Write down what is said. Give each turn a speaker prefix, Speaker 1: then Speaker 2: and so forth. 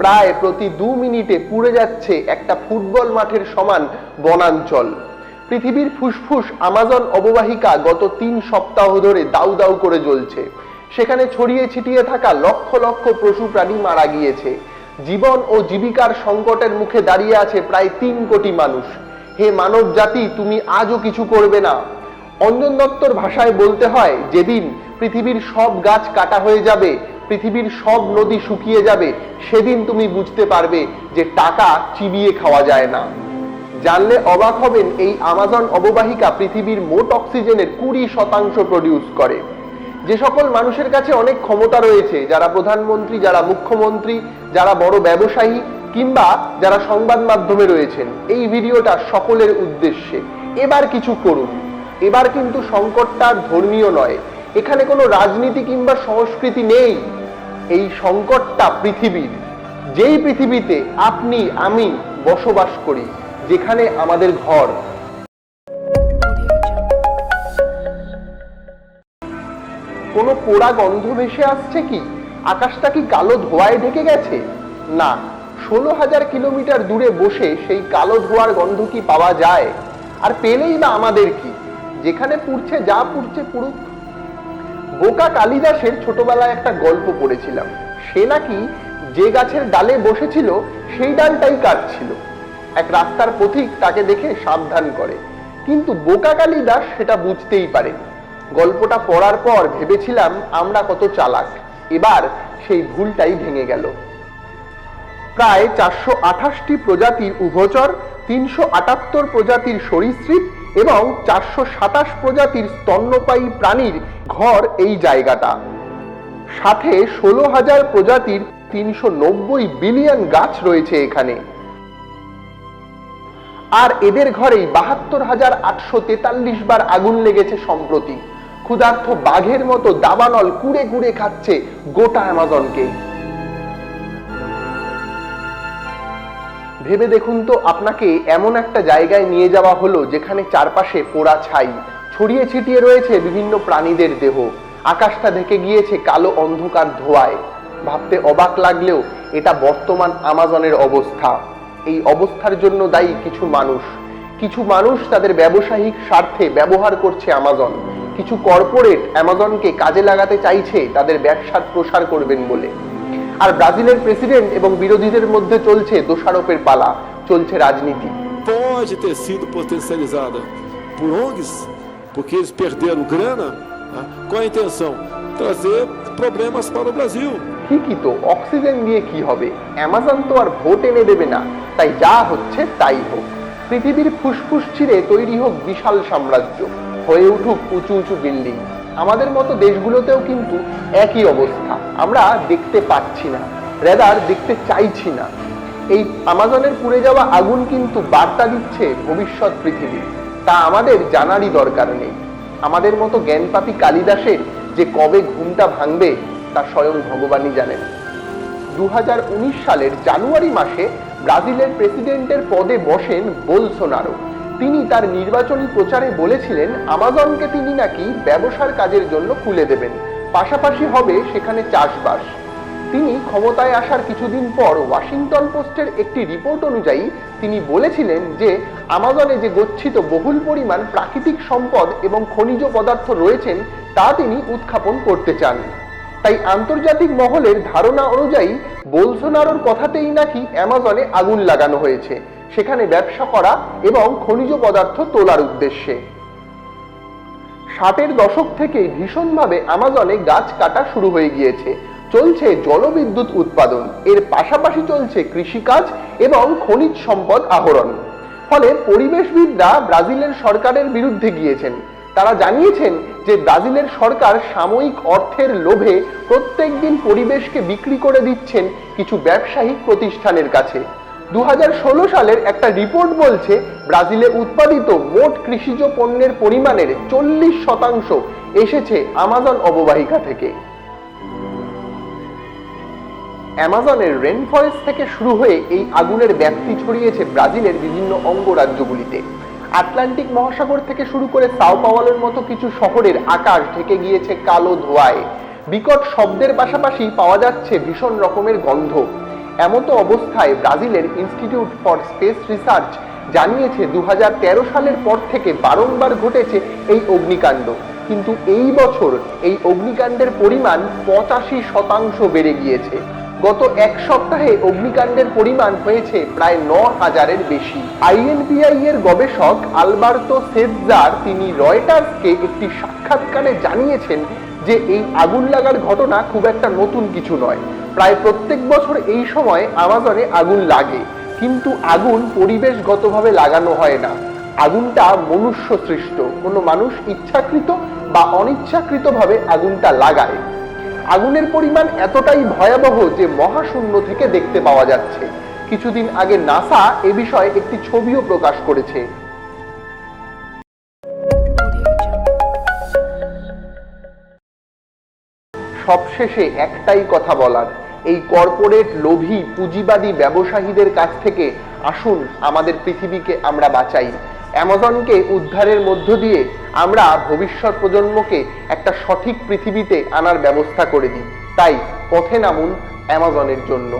Speaker 1: প্রায় প্রতি দু মিনিটে পুড়ে যাচ্ছে একটা ফুটবল মাঠের সমান বনাঞ্চল। পৃথিবীর ফুসফুস আমাজন অববাহিকা গত তিন সপ্তাহ ধরে দাউ দাউ করে জ্বলছে। সেখানে ছড়িয়ে ছিটিয়ে থাকা লক্ষ লক্ষ পশু প্রাণী মারা গিয়েছে। জীবন ও জীবিকার সংকটের মুখে দাঁড়িয়ে আছে প্রায় তিন কোটি মানুষ। হে মানব জাতি, তুমি আজও কিছু করবে না। অঞ্জন দত্তর ভাষায় বলতে হয়, যেদিন পৃথিবীর সব গাছ কাটা হয়ে যাবে পৃথিবীর সব নদী শুকিয়ে যাবে, সেদিন তুমি বুঝতে পারবে যে টাকা চিবিয়ে খাওয়া যায় না। জানলে অবাক হবেন, এই আমাজন অববাহিকা পৃথিবীর মোট অক্সিজেনের কুড়ি শতাংশ প্রডিউস করে। যে সকল মানুষের কাছে অনেক ক্ষমতা রয়েছে, যারা প্রধানমন্ত্রী, যারা মুখ্যমন্ত্রী, যারা বড় ব্যবসায়ী, কিংবা যারা সংবাদ মাধ্যমে রয়েছেন, এই ভিডিওটা সকলের উদ্দেশ্যে। এবার কিছু করুন। এবার কিন্তু সংকটটা ধর্মীয় নয়। এখানে কোনো রাজনীতি কিংবা সংস্কৃতি নেই। এই সংকটটা পৃথিবীর। যেই পৃথিবীতে আপনি, আমি বসবাস করি, যেখানে আমাদের ঘর। কোনো পোড়া গন্ধ ভেসে আসছে কি? আকাশটা কি কালো ধোঁয়ায় ঢেকে গেছে? না, ষোলো হাজার কিলোমিটার দূরে বসে সেই কালো ধোঁয়ার গন্ধ কি পাওয়া যায়? আর পেলেই বা আমাদের কি? যেখানে পুড়ছে যা পুড়ছে পুড়ুক বোকা কালিদাসের ছোটবেলায় একটা গল্প পড়েছিলাম। সে নাকি যে গাছের ডালে বসেছিল, সেই ডালটাই কাটছিল। এক রাস্তার পথিক তাকে দেখে সাবধান করে। কিন্তু বোকা কালিদাস সেটা বুঝতেই পারেনি। গল্পটা পড়ার পর ভেবেছিলাম আমরা কত চালাক। এবার সেই ভুলটাই ভেঙে গেল। প্রায় চারশো আঠাশটি প্রজাতির উভচর, তিনশো আটাত্তর প্রজাতির সরীসৃপ এবং চারশো সাতাশ প্রজাতির স্তন্যপায়ী প্রাণীর ঘর এই জায়গাটা। সাথে ষোলো হাজার প্রজাতির তিনশো নব্বই বিলিয়ন গাছ রয়েছে এখানে। আর এদের ঘরেই বাহাত্তর হাজার আটশো তেতাল্লিশ বার আগুন লেগেছে সম্প্রতি। ক্ষুধার্থ বাঘের মতো দাবানল কুড়ে কুড়ে খাচ্ছে গোটা অ্যামাজনকে। ভেবে দেখুন তো, আপনাকে এমন একটা জায়গায় নিয়ে যাওয়া হলো যেখানে চারপাশে পোড়া ছাই, ছড়িয়ে ছিটিয়ে রয়েছে বিভিন্ন প্রাণীদের দেহ। আকাশটা ঢেকে গিয়েছে কালো অন্ধকার ধোয়ায়। ভাবতে অবাক লাগলেও এটা বর্তমান আমাজনের অবস্থা। এই অবস্থার জন্য দায়ী কিছু মানুষ। কিছু মানুষ তাদের ব্যবসায়িক স্বার্থে ব্যবহার করছে আমাজন। কিছু কর্পোরেট অ্যামাজনকে কাজে লাগাতে চাইছে, তাদের ব্যবসার প্রসার করবেন বলে। আর ব্রাজিলের প্রেসিডেন্ট এবং বিরোধীদের মধ্যে চলছে দোষারোপের পালা চলছে রাজনীতি।
Speaker 2: Pode ter sido potencializada por ONGs, porque eles perderam grana, né, com a intenção trazer problemas para o Brasil.
Speaker 1: ঠিকই তো অক্সিজেন দিয়ে কি হবে? অ্যামাজন তো আর ভোট এনে দেবে না তাই যা হচ্ছে তাই হোক। পৃথিবীর ফুসফুস ছিঁড়ে তৈরি হোক বিশাল সাম্রাজ্য হয়ে উঠুক উঁচু উঁচু বিল্ডিং। আমাদের মতো দেশগুলোতেও কিন্তু একই অবস্থা। আমরা দেখতে পাচ্ছি না রেদার দেখতে চাইছি না। এই আমাজনের পুড়ে যাওয়া আগুন কিন্তু বার্তা দিচ্ছে ভবিষ্যৎ পৃথিবী। তা আমাদের জানারই দরকার নেই। আমাদের মতো জ্ঞানপাপী কালিদাসের যে কবে ঘুমটা ভাঙবে, তা স্বয়ং ভগবানই জানেন। দু হাজার উনিশ সালের জানুয়ারি মাসে ব্রাজিলের প্রেসিডেন্টের পদে বসেন বোলসোনারো। তিনি তার নির্বাচনী প্রচারে বলেছিলেন, আমাজনকে তিনি নাকি ব্যবসার কাজের জন্য খুলে দেবেন। পাশাপাশি হবে সেখানে চাষবাস। তিনি ক্ষমতায় আসার কিছুদিন পর ওয়াশিংটন পোস্টের একটি রিপোর্ট অনুযায়ী তিনি বলেছিলেন যে, আমাজনে যে গচ্ছিত বহুল পরিমাণ প্রাকৃতিক সম্পদ এবং খনিজ পদার্থ রয়েছেন, তা তিনি উত্থাপন করতে চান। তাই আন্তর্জাতিক মহলের ধারণা অনুযায়ী, বোলসোনারোর কথাতেই নাকি অ্যামাজনে আগুন লাগানো হয়েছে। সেখানে ব্যবসা করা এবং খনিজ পদার্থ তোলার উদ্দেশ্যে। ষাটের দশক থেকেই ভীষণভাবে আমাজনে গাছ কাটা শুরু হয়ে গিয়েছে। চলছে জলবিদ্যুৎ উৎপাদন। এর পাশাপাশি চলছে কৃষিকাজ এবং খনিজ সম্পদ আহরণ। ফলে পরিবেশবিদরা ব্রাজিলের সরকারের বিরুদ্ধে গিয়েছেন। তারা জানিয়েছেন যে ব্রাজিলের সরকার সাময়িক অর্থের লোভে প্রত্যেক দিন পরিবেশকে বিক্রি করে দিচ্ছেন কিছু ব্যবসায়িক প্রতিষ্ঠানের কাছে। দু হাজার ষোলো সালের একটা রিপোর্ট বলছে, ব্রাজিলে উৎপাদিত মোট কৃষিজ পণ্যের পরিমাণের চল্লিশ শতাংশ এসেছে আমাজন অববাহিকা থেকে। অ্যামাজনের রেন ফরেস্ট থেকে শুরু হয়ে এই আগুনের ব্যাপ্তি ছড়িয়েছে ব্রাজিলের বিভিন্ন অঙ্গরাজ্যগুলিতে আটলান্টিক মহাসাগর থেকে শুরু করে সাও পাওয়ালের মতো কিছু শহরের আকাশ ঢেকে গিয়েছে কালো ধোঁয়ায়। বিকট শব্দের পাশাপাশি পাওয়া যাচ্ছে ভীষণ রকমের গন্ধ। এমতো অবস্থায় ব্রাজিলের ইনস্টিটিউট ফর স্পেস রিসার্চ জানিয়েছে দু হাজার তেরো সালের পর থেকে বারংবার ঘটেছে এই অগ্নিকাণ্ড। কিন্তু এই বছর এই অগ্নিকাণ্ডের পরিমাণ পঁচাশি শতাংশ বেড়ে গিয়েছে। গত এক সপ্তাহে অগ্নিকাণ্ডের পরিমাণ হয়েছে প্রায় ন হাজারের বেশি। আইএনপিআই এর গবেষক আলবার্তো সেজার তিনি রয়টার্সকে একটি সাক্ষাৎকারে জানিয়েছেন যে এই আগুন লাগার ঘটনা খুব একটা নতুন কিছু নয়। প্রায় প্রত্যেক বছর এই সময় আমাজনে আগুন লাগে, কিন্তু আগুন পরিবেশগতভাবে লাগানো হয় না। আগুনটা মনুষ্য সৃষ্ট কোনো মানুষ ইচ্ছাকৃত বা অনিচ্ছাকৃতভাবে আগুনটা লাগায়। আগুনের পরিমাণ এতটাই ভয়াবহ যে মহাশূন্য থেকে দেখতে পাওয়া যাচ্ছে। কিছুদিন আগে নাসা এ বিষয়ে একটি ছবিও প্রকাশ করেছে। সবশেষে একটাই কথা বলার, এই কর্পোরেট লোভী, পুঁজিবাদী ব্যবসায়ীদের কাছ থেকে আসুন, আমাদের পৃথিবীকে আমরা বাঁচাই। অ্যামাজনকে উদ্ধারের মধ্য দিয়ে আমরা ভবিষ্যৎ প্রজন্মকে একটা সঠিক পৃথিবীতে আনার ব্যবস্থা করে দিই। তাই পথে নামুন অ্যামাজনের জন্য।